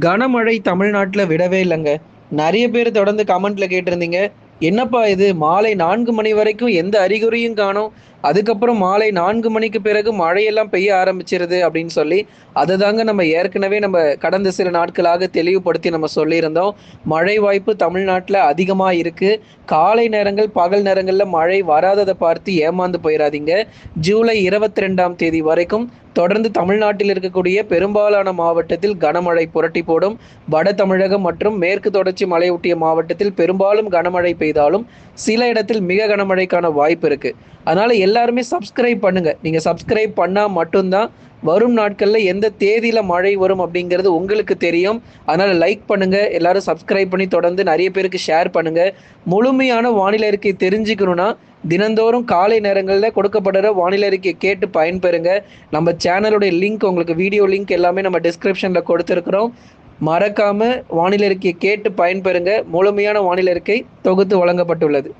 கனமழை தமிழ்நாட்டில் விடவே இல்லைங்க. நிறைய பேர் தொடர்ந்து கமெண்ட்ல கேட்டிருந்தீங்க. என்னப்பா இது? மாலை நான்கு மணி வரைக்கும் எந்த அறிகுறியும் காணோம். அதுக்கப்புறம் மாலை நான்கு மணிக்கு பிறகு மழையெல்லாம் பெய்ய ஆரம்பிச்சிருது அப்படின்னு சொல்லி அதை தாங்க நம்ம ஏற்கனவே நம்ம கடந்த சில நாட்களாக தெளிவுபடுத்தி நம்ம சொல்லியிருந்தோம். மழை வாய்ப்பு தமிழ்நாட்டில் அதிகமாக இருக்குது காலை நேரங்கள் பகல் நேரங்களில் மழை வராததை பார்த்து ஏமாந்து போயிடாதீங்க ஜூலை இருபத்தி ரெண்டாம் தேதி வரைக்கும் தொடர்ந்து தமிழ்நாட்டில் இருக்கக்கூடிய பெரும்பாலான மாவட்டத்தில் கனமழை புரட்டி போடும். வட தமிழகம் மற்றும் மேற்கு தொடர்ச்சி மலையொட்டிய மாவட்டத்தில் பெரும்பாலும் கனமழை பெய்தாலும் சில இடத்தில் மிக கனமழைக்கான வாய்ப்பு இருக்கு. அதனால எல்லாருமே சப்ஸ்கிரைப் பண்ணுங்க. நீங்க சப்ஸ்கிரைப் பண்ணா மட்டும்தான் வரும் நாட்களில் எந்த தேதியில் மழை வரும் அப்படிங்கிறது உங்களுக்கு தெரியும். அதனால் லைக் பண்ணுங்கள் எல்லாரும் சப்ஸ்கிரைப் பண்ணி தொடர்ந்து நிறைய பேருக்கு ஷேர் பண்ணுங்கள் முழுமையான வானிலை அறிக்கை தெரிஞ்சுக்கணுன்னா தினந்தோறும் காலை நேரங்களில் கொடுக்கப்படுற வானிலை அறிக்கையை கேட்டு பயன்பெறுங்க. நம்ம சேனலுடைய லிங்க் உங்களுக்கு வீடியோ லிங்க் எல்லாமே நம்ம டிஸ்கிரிப்ஷனில் கொடுத்துருக்குறோம். மறக்காமல் வானிலை அறிக்கையை கேட்டு பயன்பெறுங்க. முழுமையான வானிலை அறிக்கை தொகுத்து வழங்கப்பட்டுள்ளது.